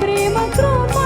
प्रेम कृपा